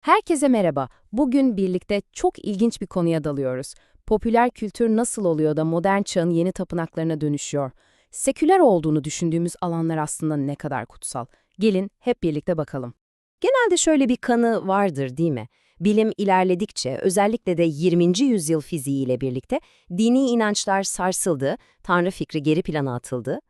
Herkese merhaba. Bugün birlikte çok ilginç bir konuya dalıyoruz. Popüler kültür nasıl oluyor da modern çağın yeni tapınaklarına dönüşüyor? Seküler olduğunu düşündüğümüz alanlar aslında ne kadar kutsal? Gelin hep birlikte bakalım. Genelde şöyle bir kanı vardır değil mi? Bilim ilerledikçe, özellikle de 20. yüzyıl fiziğiyle birlikte dini inançlar sarsıldı, tanrı fikri geri plana atıldı.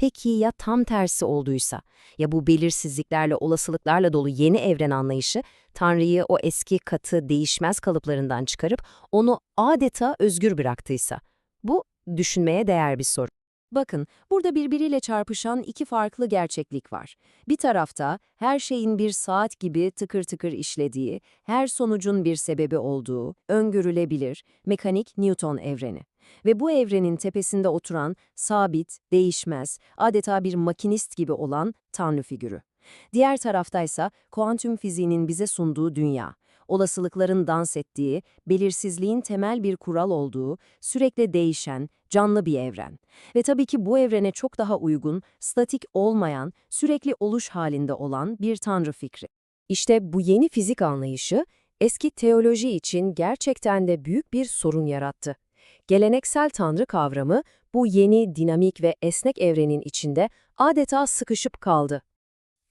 Peki ya tam tersi olduysa? Ya bu belirsizliklerle, olasılıklarla dolu yeni evren anlayışı, tanrıyı o eski katı, değişmez kalıplarından çıkarıp onu adeta özgür bıraktıysa? Bu düşünmeye değer bir soru. Bakın, burada birbiriyle çarpışan iki farklı gerçeklik var. Bir tarafta her şeyin bir saat gibi tıkır tıkır işlediği, her sonucun bir sebebi olduğu, öngörülebilir, mekanik Newton evreni. Ve bu evrenin tepesinde oturan, sabit, değişmez, adeta bir makinist gibi olan Tanrı figürü. Diğer taraftaysa kuantum fiziğinin bize sunduğu dünya. Olasılıkların dans ettiği, belirsizliğin temel bir kural olduğu, sürekli değişen, canlı bir evren. Ve tabii ki bu evrene çok daha uygun, statik olmayan, sürekli oluş halinde olan bir tanrı fikri. İşte bu yeni fizik anlayışı, eski teoloji için gerçekten de büyük bir sorun yarattı. Geleneksel tanrı kavramı, bu yeni, dinamik ve esnek evrenin içinde adeta sıkışıp kaldı.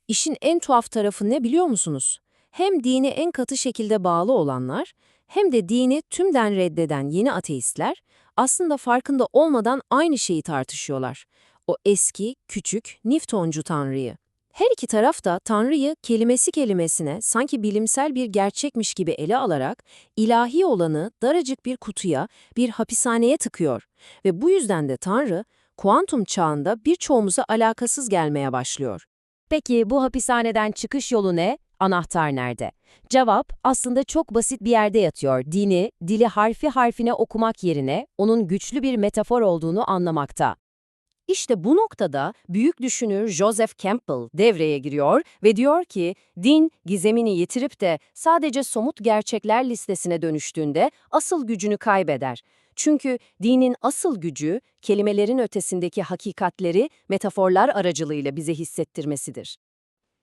İşin en tuhaf tarafı ne biliyor musunuz? Hem dini en katı şekilde bağlı olanlar, hem de dini tümden reddeden yeni ateistler aslında farkında olmadan aynı şeyi tartışıyorlar. O eski, küçük, Newtoncu tanrıyı. Her iki taraf da tanrıyı kelimesi kelimesine sanki bilimsel bir gerçekmiş gibi ele alarak ilahi olanı daracık bir kutuya, bir hapishaneye tıkıyor. Ve bu yüzden de tanrı, kuantum çağında birçoğumuza alakasız gelmeye başlıyor. Peki bu hapishaneden çıkış yolu ne? Anahtar nerede? Cevap aslında çok basit bir yerde yatıyor. Dini, dili harfi harfine okumak yerine onun güçlü bir metafor olduğunu anlamakta. İşte bu noktada büyük düşünür Joseph Campbell devreye giriyor ve diyor ki, din gizemini yitirip de sadece somut gerçekler listesine dönüştüğünde asıl gücünü kaybeder. Çünkü dinin asıl gücü, kelimelerin ötesindeki hakikatleri metaforlar aracılığıyla bize hissettirmesidir.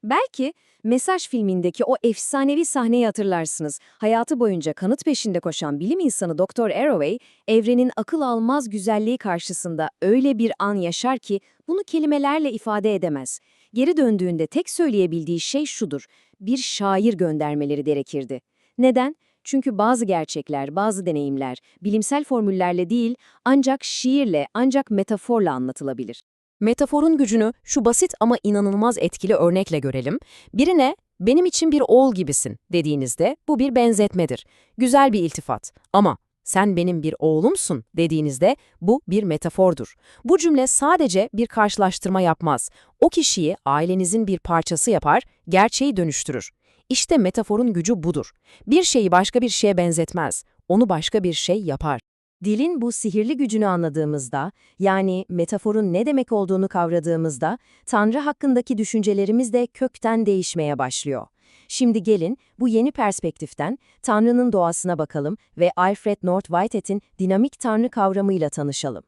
Belki Mesaj filmindeki o efsanevi sahneyi hatırlarsınız. Hayatı boyunca kanıt peşinde koşan bilim insanı Dr. Arroway, evrenin akıl almaz güzelliği karşısında öyle bir an yaşar ki bunu kelimelerle ifade edemez. Geri döndüğünde tek söyleyebildiği şey şudur, bir şair göndermeleri gerekirdi. Neden? Çünkü bazı gerçekler, bazı deneyimler bilimsel formüllerle değil ancak şiirle, ancak metaforla anlatılabilir. Metaforun gücünü şu basit ama inanılmaz etkili örnekle görelim. Birine benim için bir oğul gibisin dediğinizde bu bir benzetmedir. Güzel bir iltifat ama sen benim bir oğlumsun dediğinizde bu bir metafordur. Bu cümle sadece bir karşılaştırma yapmaz. O kişiyi ailenizin bir parçası yapar, gerçeği dönüştürür. İşte metaforun gücü budur. Bir şeyi başka bir şeye benzetmez, onu başka bir şey yapar. Dilin bu sihirli gücünü anladığımızda, yani metaforun ne demek olduğunu kavradığımızda, Tanrı hakkındaki düşüncelerimiz de kökten değişmeye başlıyor. Şimdi gelin bu yeni perspektiften Tanrı'nın doğasına bakalım ve Alfred North Whitehead'in dinamik Tanrı kavramıyla tanışalım.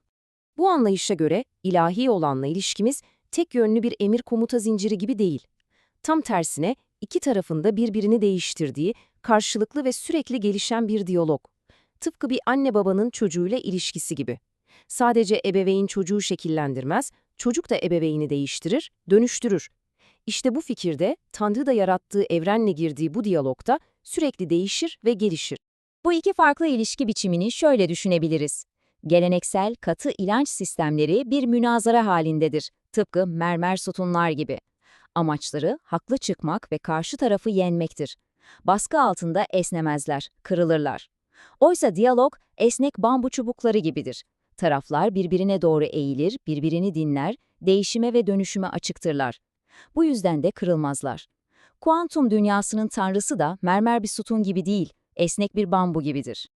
Bu anlayışa göre ilahi olanla ilişkimiz tek yönlü bir emir komuta zinciri gibi değil. Tam tersine iki tarafında birbirini değiştirdiği, karşılıklı ve sürekli gelişen bir diyalog. Tıpkı bir anne babanın çocuğuyla ilişkisi gibi. Sadece ebeveyn çocuğu şekillendirmez, çocuk da ebeveyni değiştirir, dönüştürür. İşte bu fikirde Tanrı da yarattığı evrenle girdiği bu diyalogda sürekli değişir ve gelişir. Bu iki farklı ilişki biçimini şöyle düşünebiliriz. Geleneksel katı inanç sistemleri bir münazara halindedir, tıpkı mermer sütunlar gibi. Amaçları haklı çıkmak ve karşı tarafı yenmektir. Baskı altında esnemezler, kırılırlar. Oysa diyalog esnek bambu çubukları gibidir. Taraflar birbirine doğru eğilir, birbirini dinler, değişime ve dönüşüme açıktırlar. Bu yüzden de kırılmazlar. Kuantum dünyasının tanrısı da mermer bir sütun gibi değil, esnek bir bambu gibidir.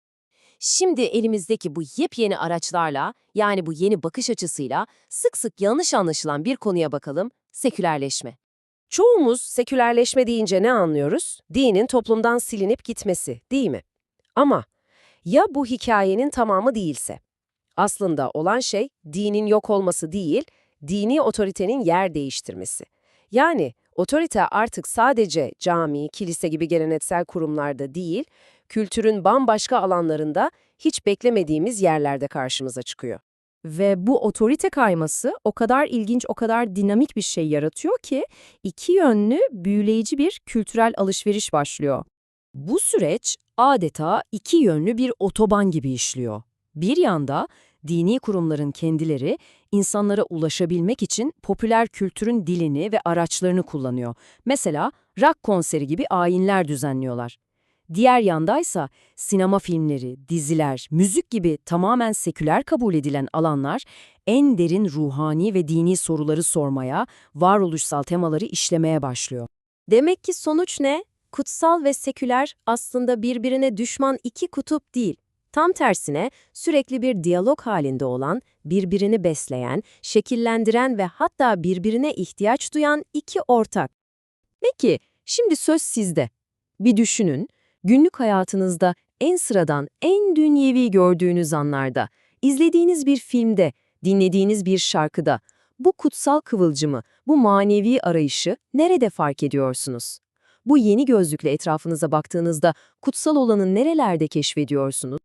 Şimdi elimizdeki bu yepyeni araçlarla, yani bu yeni bakış açısıyla sık sık yanlış anlaşılan bir konuya bakalım, sekülerleşme. Çoğumuz sekülerleşme deyince ne anlıyoruz? Dinin toplumdan silinip gitmesi, değil mi? Ama ya bu hikayenin tamamı değilse? Aslında olan şey dinin yok olması değil, dini otoritenin yer değiştirmesi. Yani Otorite artık sadece cami, kilise gibi geleneksel kurumlarda değil, kültürün bambaşka alanlarında hiç beklemediğimiz yerlerde karşımıza çıkıyor. Ve bu otorite kayması o kadar ilginç, o kadar dinamik bir şey yaratıyor ki iki yönlü, büyüleyici bir kültürel alışveriş başlıyor. Bu süreç adeta iki yönlü bir otoban gibi işliyor. Bir yanda dini kurumların kendileri insanlara ulaşabilmek için popüler kültürün dilini ve araçlarını kullanıyor. Mesela rock konseri gibi ayinler düzenliyorlar. Diğer yandaysa sinema filmleri, diziler, müzik gibi tamamen seküler kabul edilen alanlar en derin ruhani ve dini soruları sormaya, varoluşsal temaları işlemeye başlıyor. Demek ki sonuç ne? Kutsal ve seküler aslında birbirine düşman iki kutup değil. Tam tersine sürekli bir diyalog halinde olan, birbirini besleyen, şekillendiren ve hatta birbirine ihtiyaç duyan iki ortak. Peki, şimdi söz sizde. Bir düşünün, günlük hayatınızda en sıradan, en dünyevi gördüğünüz anlarda, izlediğiniz bir filmde, dinlediğiniz bir şarkıda, bu kutsal kıvılcımı, bu manevi arayışı nerede fark ediyorsunuz? Bu yeni gözlükle etrafınıza baktığınızda kutsal olanı nerelerde keşfediyorsunuz?